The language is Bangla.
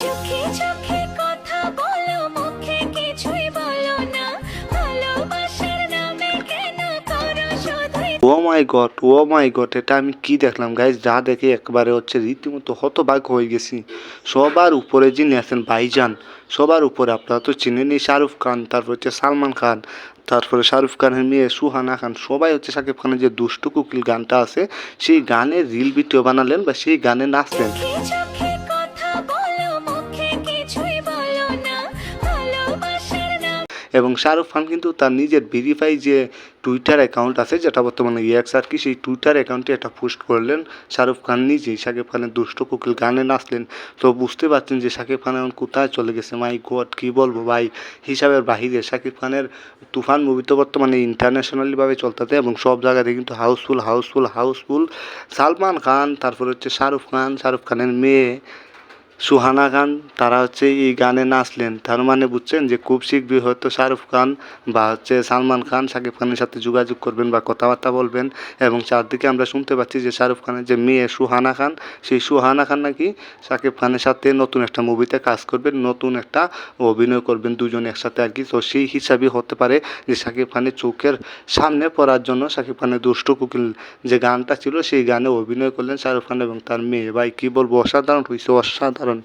চোখে চোখে কথা বলো মুখে কিছুই বলো না। ভালোবাসার নামে কেন করো শুধুই ও মাই গড ও মাই গড এটা আমি কি দেখলাম? গাইজ যা দেখে একবারে হচ্ছে রীতিমতো হতবাক হয়ে গেছি। সবার উপরে যিনি আছেন ভাইজান সবার উপরে আপনারা তো চিনেনি শাহরুখ খান তারপর হচ্ছে সালমান খান তারপরে শাহরুখ খানের মেয়ে সুহানা খান সবাই হচ্ছে শাকিব খানের যে দুষ্টু কুকিল গানটা আছে সেই গানের রিল ভিডিও বানালেন বা সেই গানে নাচলেন। এবং শাহরুখ খান কিন্তু তার নিজের ভেরিফাই যে টুইটার অ্যাকাউন্ট আছে, যেটা বর্তমানে ইয়াক্স আর কি, সেই টুইটার অ্যাকাউন্টে একটা পোস্ট করলেন। শাহরুখ খান নিজেই, শাকিব খানের দুষ্ট কোকিল গানে নাচলেন। তো বুঝতে পারছেন যে শাকিব খান এখন কোথায় চলে গেছে? মাই গড কী বলব ভাই? হিসাবের বাহিরে শাকিব খানের তুফান মুভি তো বর্তমানে ইন্টারন্যাশনালিভাবে চলতেছে এবং সব জায়গাতে কিন্তু housefull housefull housefull Salman Khan, তারপর হচ্ছে শাহরুখ খান, শাহরুখ খানের মেয়ে। সুহানা খান, তারা হচ্ছে এই গানে নাচলেন। তার মানে বুঝছেন যে খুব শীঘ্রই হয়তো শাহরুখ খান বা হচ্ছে সালমান খান, শাকিব খানের সাথে যোগাযোগ করবেন বা কথাবার্তা বলবেন এবং চারদিকে আমরা শুনতে পাচ্ছি যে শাহরুখ খানের যে মেয়ে সুহানা খান, সেই সুহানা খান নাকি শাকিব খানের সাথে নতুন একটা মুভিতে কাজ করবেন, নতুন একটা অভিনয় করবেন, দুজন একসাথে আর কি। তো সেই হিসাবে হতে পারে যে শাকিব খানের চোখের সামনে পড়ার জন্য শাকিব খানের দুষ্ট কুকিল যে গানটা ছিল, সেই গানে অভিনয় করলেন শাহরুখ খান এবং তার মেয়ে। ভাই, কী বলব? অসাধারণ হয়েছে অসাধারণ। করুন